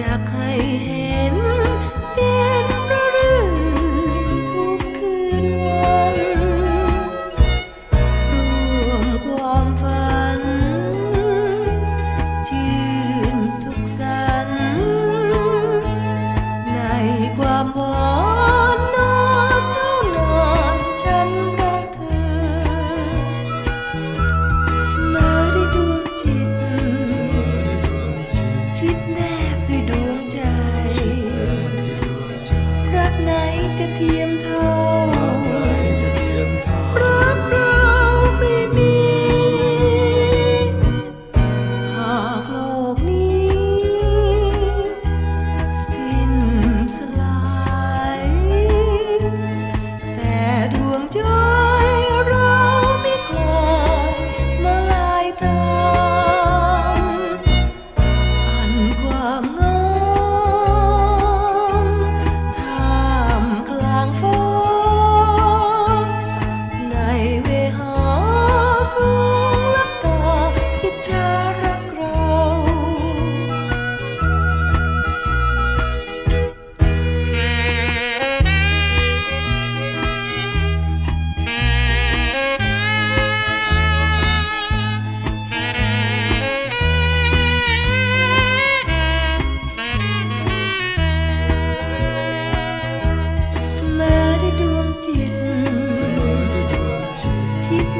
จากใครเห็น chuồng chơi.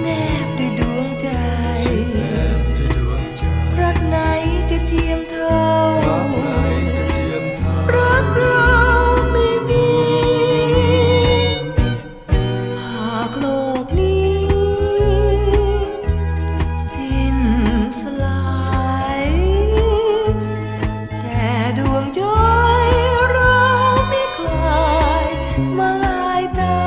นบด้วยดวงใจ รักไหนจะเทียมเท่า รักเราไม่มี หากโลกนี้ สิ้นสลาย แต่ดวงใจเราไม่คลาย มาลายตา